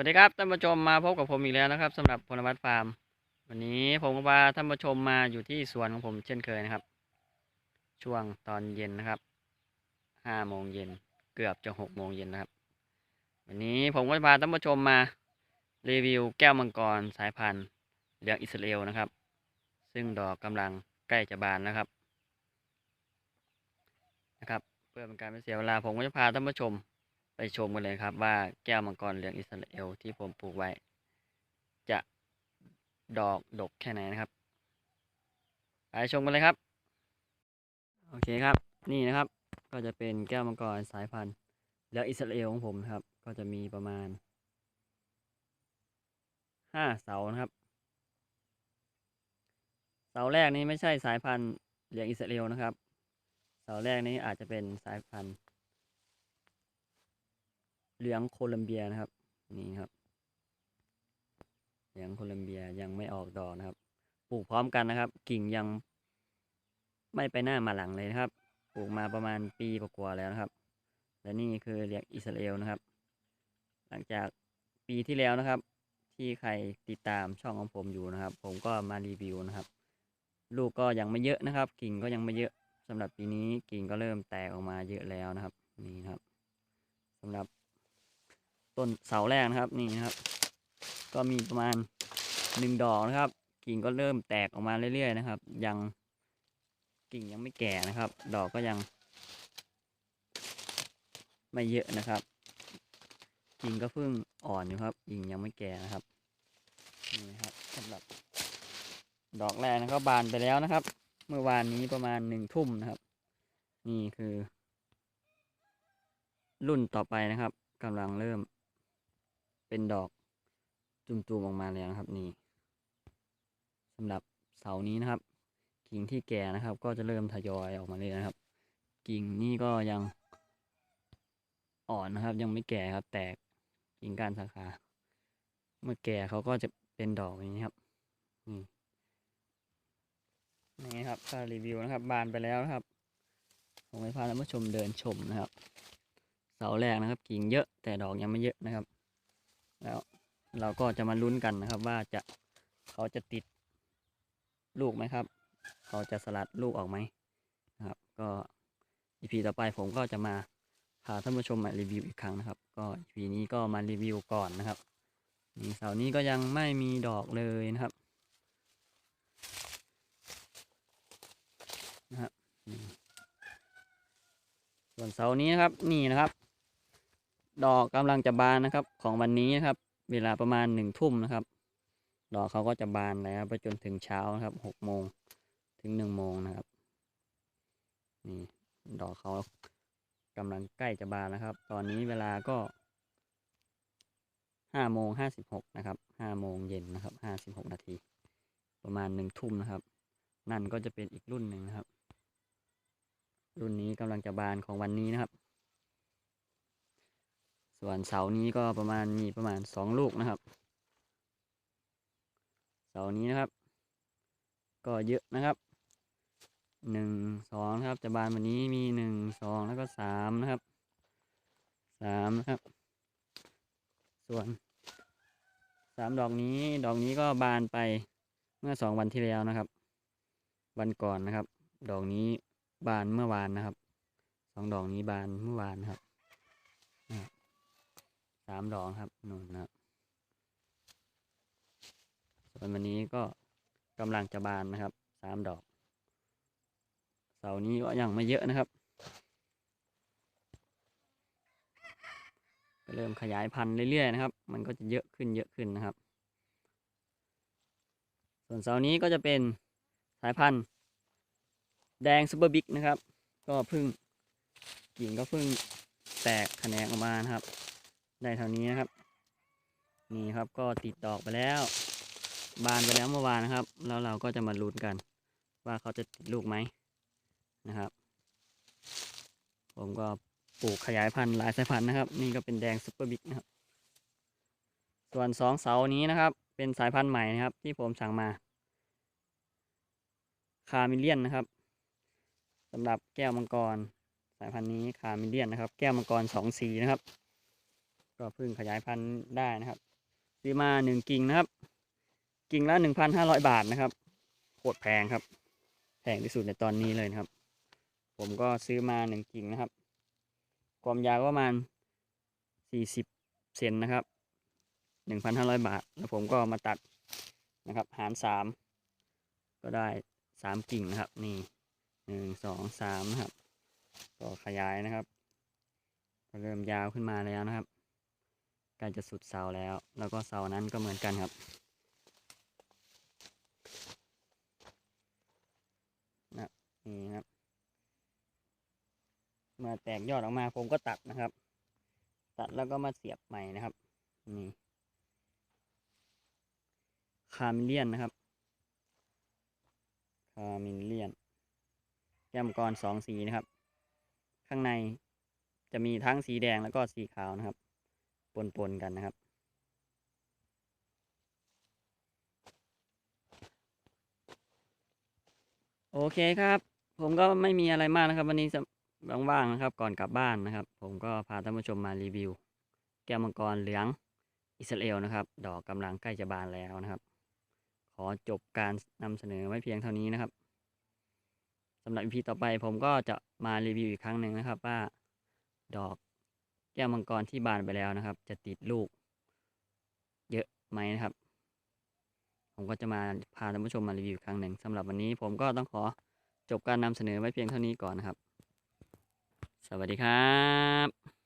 วัสดีครับท่านผู้ชมมาพบกับผมอีกแล้วนะครับสำหรับพลวัตฟาร์ม วันนี้ผมก็พาท่านผู้ชมมาอยู่ที่สวนของผมเช่นเคยนะครับ ช่วงตอนเย็นนะครับห้าโมงเย็นเกือบจะหกโมงเย็นนะครับ วันนี้ผมก็จะพาท่านผู้ชมมารีวิวแก้วมังกรสายพันธุ์เหลืองอิสราเอลนะครับ ซึ่งดอกกำลังใกล้จะบานนะครับนะครับ เพื่อเป็นการไม่เสียเวลาผมก็จะพาท่านผู้ชม ไปชมกันเลยครับว่าแก้วมังกรเหลืองอิสราเอลที่ผมปลูกไว้ จะดอกดกแค่ไหนนะครับไปชมกันเลยครับ โอเคครับ นี่นะครับ ก็จะเป็นแก้วมังกรสายพันธุ์เหลืองอิสราเอลของผมครับ ก็จะมีประมาณห้าเสานะครับ เสาแรกนี้ไม่ใช่สายพันธุ์เหลืองอิสราเอลนะครับ เสาแรกนี้อาจจะเป็นสายพันธุ์ เหลืองโคลัมเบียนะครับ นี่ครับเหลืองโคลัมเบียยังไม่ออกดอกนะครับ ปลูกพร้อมกันนะครับ กิ่งยังไม่ไปหน้ามาหลังเลยนะครับ ปลูกมาประมาณปีกว่าๆแล้วนะครับ และนี่คือเหลืองอิสราเอลนะครับ หลังจากปีที่แล้วนะครับ ที่ใครติดตามช่องของผมอยู่นะครับ ผมก็มารีวิวนะครับ ลูกก็ยังไม่เยอะนะครับ กิ่งก็ยังไม่เยอะสำหรับปีนี้กิ่งก็เริ่มแตกออกมาเยอะแล้วนะครับ นี่ครับสำหรับ ต้นเสาแรกนะครับนี่นะครับ ก็มีประมาณหนึ่งดอกนะครับ กิ่งก็เริ่มแตกออกมาเรื่อยๆนะครับ ยังกิ่งยังไม่แก่นะครับ ดอกก็ยัง ไม่เยอะนะครับ กิ่งก็เพิ่งอ่อนอยู่ครับ กิ่งยังไม่แก่นะครับนี่นะครับสำหรับดอกแรกนะครับบานไปแล้วนะครับ เมื่อวานนี้ประมาณหนึ่งทุ่มนะครับ นี่คือ รุ่นต่อไปนะครับกำลังเริ่ม เป็นดอกจุ่มๆออกมาแล้วนะครับนี่สำหรับเสานี้นะครับ กิ่งที่แก่นะครับ ก็จะเริ่มทยอยออกมาเลยนะครับ กิ่งนี่ก็ยังอ่อนนะครับ ยังไม่แก่ครับ แตกกิ่งก้านสาขา เมื่อแก่เขาก็จะเป็นดอกอย่างนี้ครับนี่นี่ครับก็รีวิวนะครับ บานไปแล้วนะครับ ผมให้พาท่านผู้ชมเดินชมนะครับ เสาแรกนะครับ กิ่งเยอะแต่ดอกยังไม่เยอะนะครับ แล้วเราก็จะมาลุ้นกันนะครับ ว่าจะเขาจะติดลูกไหมครับ เขาจะสลัดลูกออกไหมนะครับ ก็ EP ต่อไปผมก็จะมาพาท่านผู้ชมมารีวิวอีกครั้งนะครับ ก็ EP นี้ก็มารีวิวก่อนนะครับนี่เสานี้ก็ยังไม่มีดอกเลยนะครับนะครับส่วนเสานี้นะครับนี่นะครับ ดอกกำลังจะบานนะครับ ของวันนี้นะครับ เวลาประมาณหนึ่งทุ่มนะครับ ดอกเขาก็จะบานแล้วไปจนถึงเช้านะครับหกโมงถึงหนึ่งโมงนะครับ นี่ ดอกเขากำลังใกล้จะบานนะครับ ตอนนี้เวลาก็ห้าโมงห้าสิบหกนะครับห้าโมงเย็นนะครับห้าสิบหกนาที ประมาณหนึ่งทุ่มนะครับ นั่นก็จะเป็นอีกรุ่นหนึ่งนะครับ รุ่นนี้กำลังจะบานของวันนี้นะครับ ส่วนเสานี้ก็ประมาณมีประมาณสองลูกนะครับ เสานี้นะครับ ก็เยอะนะครับหนึ่งสองครับจะบานวันนี้มีหนึ่งสองแล้วก็สามนะครับสามนะครับ ส่วนสามดอกนี้ดอกนี้ก็บานไปเมื่อสองวันที่แล้วนะครับ วันก่อนนะครับ ดอกนี้บานเมื่อวานนะครับสองดอกนี้บานเมื่อวานครับ สามดอกครับนู่นนะครับส่วนวันนี้ก็กำลังจะบานนะครับสามดอก เสานี้ก็ยังไม่เยอะนะครับเริ่มขยายพันธุ์เรื่อยๆนะครับ มันก็จะเยอะขึ้นเยอะขึ้นนะครับ ส่วนเสานี้ก็จะเป็นสายพันธุ์ แดงซูเปอร์บิ๊กนะครับ ก็เพึ่งกิ่งก็เพึ่งแตกแขนงออกมานะครับ ได้เท่านี้นะครับ นี่ครับก็ติดดอกไปแล้ว บานไปแล้วเมื่อวานนะครับ แล้วเราก็จะมาลุ้นกัน ว่าเขาจะติดลูกไหมนะครับ ผมก็ปลูกขยายพันธุ์หลายสายพันธุ์นะครับ นี่ก็เป็นแดงซุปเปอร์บิ๊กนะครับ ส่วนสองเสานี้นะครับ เป็นสายพันธุ์ใหม่นะครับ ที่ผมสั่งมา คาเมเลียนนะครับสำหรับแก้วมังกร สายพันธุ์นี้คาเมเลียนนะครับ แก้วมังกรสองสีนะครับ ก็เพิ่งขยายพันธุ์ได้นะครับซื้อมาหนึ่งกิ่งนะครับ กิ่งละหนึ่งพันห้าร้อยบาทนะครับโคตรแพงครับ แพงที่สุดในตอนนี้เลยนะครับ ผมก็ซื้อมาหนึ่งกิ่งนะครับ ความยาวก็ประมาณสี่สิบเซนนะครับหนึ่งพันห้าร้อยบาท แล้วผมก็มาตัดนะครับ หารสามก็ได้สามกิ่งนะครับ นี่หนึ่งสองสามนะครับ ก็ขยายนะครับ ก็เริ่มยาวขึ้นมาแล้วนะครับ ใกล้จะสุดเสาแล้ว แล้วก็เสานั้นก็เหมือนกันครับ นะนี่นะครับ เมื่อแตกยอดออกมาผมก็ตัดนะครับ ตัดแล้วก็มาเสียบใหม่นะครับ นี่คามิเลียนนะครับ คามิเลียนแก้มกรสองสีนะครับ ข้างในจะมีทั้งสีแดงแล้วก็สีขาวนะครับ ปนๆกันนะครับ โอเคครับ ผมก็ไม่มีอะไรมากนะครับ วันนี้ว่างๆนะครับ ก่อนกลับบ้านนะครับ ผมก็พาท่านผู้ชมมารีวิว แก้วมังกรเหลืองอิสราเอลนะครับ ดอกกำลังใกล้จะบานแล้วนะครับ ขอจบการนำเสนอไว้เพียงเท่านี้นะครับสำหรับ EP ต่อไปผมก็จะมารีวิวอีกครั้งหนึ่งนะครับว่าดอก แก้วมังกรที่บานไปแล้วนะครับ จะติดลูก เยอะไหมนะครับ ผมก็จะมาพาท่านผู้ชมมารีวิวครั้งหนึ่งสำหรับวันนี้ผมก็ต้องขอจบการนำเสนอไว้เพียงเท่านี้ก่อนนะครับ สวัสดีครับ